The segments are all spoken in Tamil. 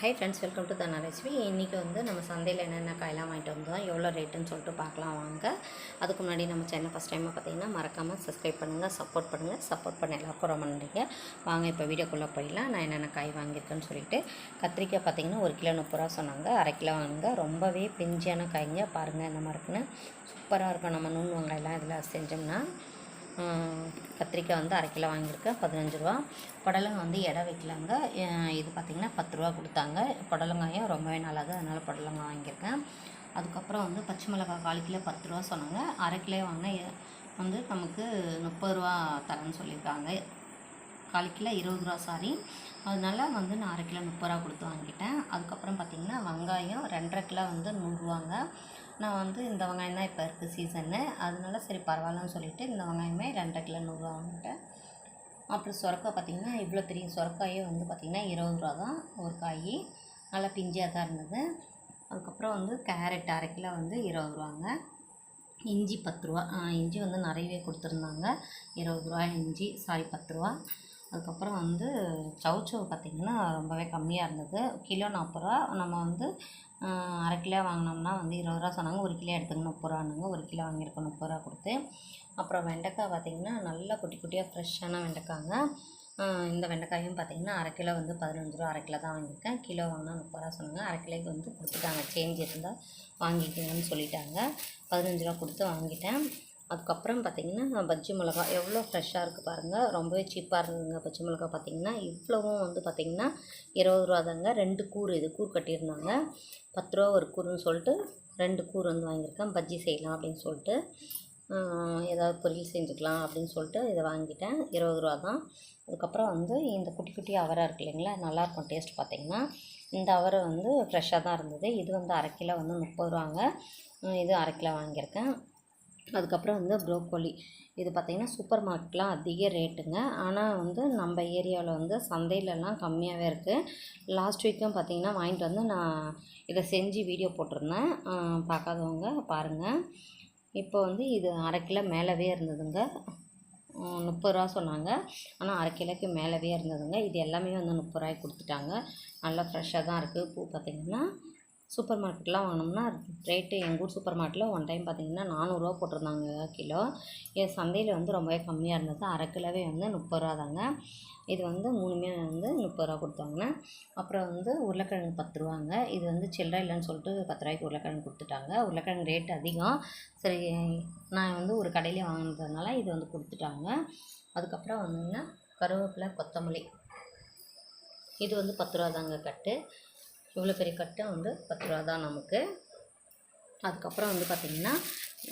Hi friends welcome to Dhana இன்றைக்கி வந்து நம்ம சந்தையில் என்னென்ன காயெல்லாம் வாங்கிட்டு வந்தோம் எவ்வளோ ரேட்டுன்னு சொல்லிட்டு பார்க்கலாம் வாங்க. அதுக்கு முன்னாடி நம்ம சேனல் ஃபஸ்ட் டைமாக பார்த்தீங்கன்னா மறக்காமல் சப்ஸ்கிரைப் பண்ணுங்கள் சப்போர்ட் பண்ணுங்கள் சப்போர்ட் பண்ண எல்லாருக்கும் ரொம்ப நன்றிங்க. வாங்க இப்போ வீடியோக்குள்ளே போயிடலாம். நான் என்னென்ன காய் வாங்கியிருக்கேன்னு சொல்லிட்டு கத்திரிக்காய் பார்த்தீங்கன்னா ஒரு கிலோ முப்பது ரூபா சொன்னாங்க. அரை கிலோ வாங்குங்க. ரொம்பவே பிஞ்சியான காய்ங்க. பாருங்கள் இந்த மாதிரி இருக்குன்னு சூப்பராக இருக்கும். நம்ம நுண் வெங்காயம்லாம் இதில் செஞ்சோம்னா கத்திரிக்காய் வந்து அரை கிலோ வாங்கியிருக்கேன் பதினஞ்சு ரூபா. புடலங்காய் வந்து எடை வைக்கலாங்க. இது பார்த்திங்கன்னா பத்து ரூபா கொடுத்தாங்க. புடலங்காயும் ரொம்பவே நல்லது அதனால் புடலங்காய் வாங்கியிருக்கேன். அதுக்கப்புறம் வந்து பச்சை மிளகாய் கால் கிலோ பத்து ரூபா சொன்னாங்க. அரை கிலோ வாங்கினா வந்து நமக்கு முப்பது ரூபா தரேன்னு சொல்லியிருக்காங்க. கால் கிலோ இருபது ரூபா சாரி. அதனால வந்து நான் அரை கிலோ முப்பது ரூபா கொடுத்து வாங்கிட்டேன். அதுக்கப்புறம் பார்த்திங்கன்னா வெங்காயம் ரெண்டரை கிலோ வந்து நூறுரூவாங்க நான் வந்து இந்த வெங்காயம் தான் இப்போ இருக்குது சீசன்னு அதனால சரி பரவாயில்லன்னு சொல்லிட்டு இந்த வெங்காயமே ரெண்டரை கிலோ நூறுரூவா வாங்கிட்டேன். அப்புறம் சுரக்காய் பார்த்திங்கன்னா இவ்வளோ பெரிய சுரக்காயே வந்து பார்த்திங்கன்னா இருபது ரூபா தான் ஒரு காய். நல்லா பிஞ்சியாக தான் இருந்தது. அதுக்கப்புறம் வந்து கேரட் அரை கிலோ வந்து இருபது ரூபாங்க. இஞ்சி பத்து ரூபா. இஞ்சி வந்து நிறையவே கொடுத்துருந்தாங்க. இருபது ரூபா இஞ்சி சாரி பத்து ரூபா. அதுக்கப்புறம் வந்து சவுச்சவு பார்த்திங்கன்னா ரொம்பவே கம்மியாக இருந்தது. கிலோ நாற்பது ரூபா. நம்ம வந்து அரை கிலோ வாங்கினோம்னா வந்து இருபது ரூபா சொன்னாங்க. ஒரு கிலோ எடுத்துக்க முப்பது ரூபானாங்க ஒரு கிலோ வாங்கியிருக்கோம் முப்பது ரூபா கொடுத்து. அப்புறம் வெண்டைக்காய் பார்த்திங்கன்னா நல்லா குட்டி குட்டியாக ஃப்ரெஷ்ஷான வெண்டைக்காங்க. இந்த வெண்டைக்காயும் பார்த்திங்கன்னா அரை கிலோ வந்து பதினஞ்சு ரூபா அரை கிலோ தான் வாங்கியிருக்கேன். கிலோ வாங்கினா முப்பது ரூபா சொன்னாங்க. அரை கிலோக்கு வந்து கொடுத்துட்டாங்க. சேஞ்ச் இருந்தால் வாங்கிக்கணும்னு சொல்லிட்டாங்க. பதினஞ்சு ரூபா கொடுத்து வாங்கிட்டேன். அதுக்கப்புறம் பார்த்திங்கன்னா பஜ்ஜி மிளகா எவ்வளோ ஃப்ரெஷ்ஷாக இருக்குது பாருங்கள் ரொம்பவே சீப்பாக இருந்ததுங்க பச்சை மிளகா பார்த்திங்கன்னா. இவ்வளவும் வந்து பார்த்திங்கன்னா இருபது ரூபா தாங்க. ரெண்டு கூறு இது. கூறு கட்டியிருந்தாங்க. பத்து ரூபா ஒரு கூறுன்னு சொல்லிட்டு ரெண்டு கூறு வந்து வாங்கியிருக்கேன். பஜ்ஜி செய்யலாம் அப்படின்னு சொல்லிட்டு ஏதாவது பொரியல் செஞ்சுக்கலாம் அப்படின்னு சொல்லிட்டு இதை வாங்கிட்டேன். இருபது ரூபா தான். அதுக்கப்புறம் வந்து இந்த குட்டி குட்டி அவரை இருக்கு இல்லைங்களா நல்லாயிருக்கும் டேஸ்ட் பார்த்திங்கன்னா. இந்த அவரை வந்து ஃப்ரெஷ்ஷாக தான் இருந்தது. இது வந்து அரை கிலோ வந்து முப்பது ரூபாங்க. இது அரை கிலோ வாங்கியிருக்கேன். அதுக்கப்புறம் வந்து ப்ரோக்கோலி. இது பார்த்திங்கன்னா சூப்பர் மார்க்கெட்லாம் அதிக ரேட்டுங்க. ஆனால் வந்து நம்ம ஏரியாவில் வந்து சந்தையிலலாம் கம்மியாகவே இருக்குது லாஸ்ட் வீக்கும் பார்த்திங்கன்னா வாங்கிட்டு வந்து நான் இதை செஞ்சு வீடியோ போட்டிருந்தேன். பார்க்காதவங்க பாருங்கள் இப்போ வந்து இது அரை கிலோ மேலவே இருந்ததுங்க. முப்பது ரூபா சொன்னாங்க. ஆனால் அரை கிலோக்கு மேலவே இருந்ததுங்க. இது எல்லாமே வந்து முப்பது ரூபாய்க்கு கொடுத்துட்டாங்க. நல்லா ஃப்ரெஷ்ஷாக தான் இருக்குது பூ பார்த்திங்கன்னா சூப்பர் மார்க்கெட்லாம் வாங்கினோம்னா ரேட்டு எங்கள் ஊர் சூப்பர் மார்க்கெட்டில் ஒன் டைம் பார்த்திங்கன்னா நானூறுரூவா போட்டிருந்தாங்க கிலோ. என் சந்தையில் வந்து ரொம்பவே கம்மியாக இருந்தது. அரை கிலோவே வந்து முப்பது ரூபா தாங்க. இது வந்து மூணுமே வந்து முப்பது ரூபா கொடுத்தாங்க. அப்புறம் வந்து உருளைக்கிழங்கு பத்து ரூபாங்க இது வந்து சில்லறை இல்லைன்னு சொல்லிட்டு பத்து ரூபாய்க்கு உருளைக்கிழங்கு கொடுத்துட்டாங்க. உருளைக்கிழங்கு ரேட் அதிகம். சரி நான் வந்து ஒரு கடையிலே வாங்கினதுனால இது வந்து கொடுத்துட்டாங்க. அதுக்கப்புறம் வந்தீங்கன்னா கருவேப்பிலை கொத்தமல்லி. இது வந்து பத்து ரூபா தாங்க கட்டு. இவ்வளோ பெரிய கட்டை வந்து பத்து ரூபா தான் நமக்கு. அதுக்கப்புறம் வந்து பார்த்திங்கன்னா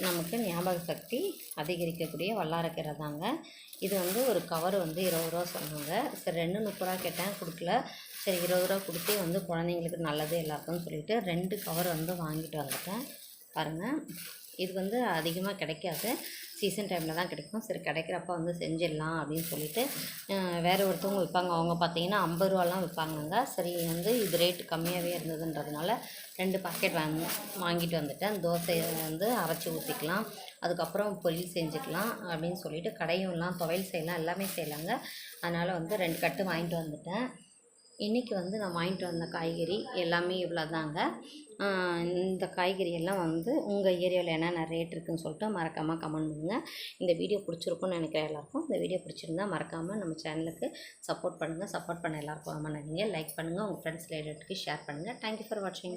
நமக்கு ஞாபக சக்தி அதிகரிக்கக்கூடிய வல்லாரக்கீரை தாங்க. இது வந்து ஒரு கவர் வந்து இருபது ரூபா சொன்னாங்க. சரி ரெண்டு முப்பது ரூபா கேட்டேன் கொடுக்கல. சரி இருபது ரூபா கொடுத்து வந்து குழந்தைங்களுக்கு நல்லது எல்லாருக்கும் சொல்லிட்டு ரெண்டு கவர் வந்து வாங்கிட்டு வந்துட்டேன். பாருங்கள் இது வந்து அதிகமாக கிடைக்காது. சீசன் டைமில் தான் கிடைக்கும். சரி கிடைக்கிறப்ப வந்து செஞ்சிடலாம் அப்படின்னு சொல்லிட்டு வேறு ஒருத்தவங்க விற்பாங்க. அவங்க பார்த்தீங்கன்னா ஐம்பது ரூபாலாம் விற்பாங்கங்க. சரி வந்து இது ரேட்டு கம்மியாகவே இருந்ததுன்றதுனால ரெண்டு பாக்கெட் வாங்க வாங்கிட்டு வந்துட்டேன். தோசையை வந்து அரைச்சி ஊற்றிக்கலாம் அதுக்கப்புறம் பொரியல் செஞ்சுக்கலாம் அப்படின்னு சொல்லிட்டு கடையும்லாம் துவையல் செய்யலாம் எல்லாமே செய்யலாங்க. அதனால் வந்து ரெண்டு கட்டு வாங்கிட்டு வந்துட்டேன். இன்றைக்கி வந்து நான் வாங்கிட்டு வந்த காய்கறி எல்லாமே இவ்வளோ தாங்க இந்த காய்கறி எல்லாம் வந்து உங்கள் ஏரியாவில் என்னென்ன ரேட் இருக்குன்னு சொல்லிட்டு மறக்காமல் கமெண்ட் பண்ணுங்கள் இந்த வீடியோ பிடிச்சிருக்கும்னு நினைக்கிறேன் எல்லாருக்கும். இந்த வீடியோ பிடிச்சிருந்தா மறக்காமல் நம்ம சேனலுக்கு சப்போர்ட் பண்ணுங்கள் சப்போர்ட் பண்ண எல்லாருக்கும் ரொம்ப நன்றிங்க. லைக் பண்ணுங்கள் உங்கள் ஃப்ரெண்ட்ஸ் ரிலேட்டிவ்க்கு ஷேர் பண்ணுங்கள் தேங்க்யூ ஃபார் வாட்சிங்